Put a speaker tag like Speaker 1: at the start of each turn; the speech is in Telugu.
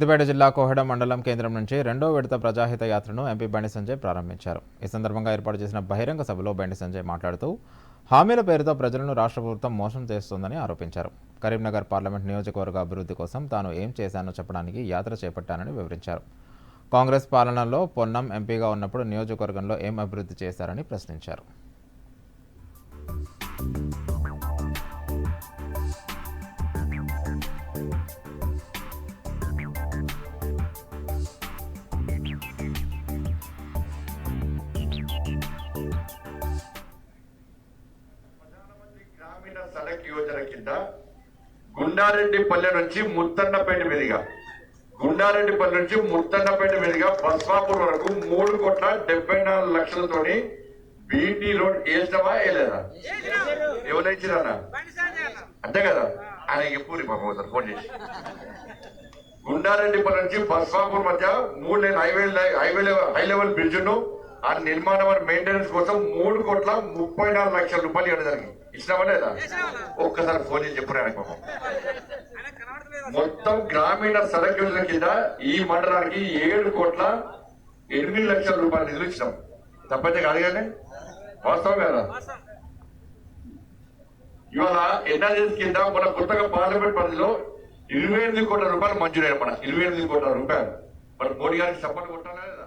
Speaker 1: సిద్దిపేట జిల్లా కోహెడ మండలం కేంద్రం నుంచి రెండో విడత ప్రజాహిత యాత్రను ఎంపీ బండి సంజయ్ ప్రారంభించారు. ఈ సందర్భంగా ఏర్పాటు చేసిన బహిరంగ సభలో బండి సంజయ్ మాట్లాడుతూ హామీల పేరుతో ప్రజలను రాష్ట్ర ప్రభుత్వం మోసం చేస్తోందని ఆరోపించారు. కరీంనగర్ పార్లమెంట్ నియోజకవర్గ అభివృద్ధి కోసం తాను ఏం చేశానో చెప్పడానికి యాత్ర చేపట్టానని వివరించారు. కాంగ్రెస్ పాలనలో పొన్నం ఎంపీగా ఉన్నప్పుడు నియోజకవర్గంలో ఏం అభివృద్ధి చేశారని ప్రశ్నించారు.
Speaker 2: సడక్ యోజన కింద గుండారెడ్డిపల్లె నుంచి ముత్తన్నపేట మీదుగా గుండారెడ్డిపల్లి నుంచి ముత్తన్నపేట మీదుగా బస్వాపూర్ వరకు మూడు కోట్ల డెబ్బై నాలుగు లక్షలతోని బీటీ రోడ్ వేసినవా వేయలేదా? ఎవరు అంతే కదా? ఆయన ఎప్పుడు పాపం ఫోన్ చేసి. గుండారెడ్డిపల్లి నుంచి బస్వాపూర్ మధ్య మూడు lane highway highway high level బ్రిడ్జ్ను ఆ నిర్మాణం మెయింటెనెన్స్ కోసం మూడు కోట్ల ముప్పై నాలుగు లక్షల రూపాయలు ఇవ్వడం జరిగింది. ఇచ్చినావా లేదా? ఒక్కసారి ఫోన్ చేసి చెప్పు ఆయన పాపం. మొత్తం గ్రామీణ సడక్ యోజన కింద ఈ మండలానికి ఏడు కోట్ల ఎనిమిది లక్షల రూపాయలు నిధులు ఇచ్చినాం. తప్పైతే కాదు కానీ వాస్తవం. కదా ఇవాళ ఎన్ఆర్ఎస్ కింద మన కొత్తగా పార్లమెంట్ పరిధిలో ఇరవై ఎనిమిది కోట్ల రూపాయలు మంజూరయ్యారు మన ఇరవై ఎనిమిది కోట్ల రూపాయలు. మరి మోడీ గారికి సపోర్ట్ కొట్టాలా లేదా?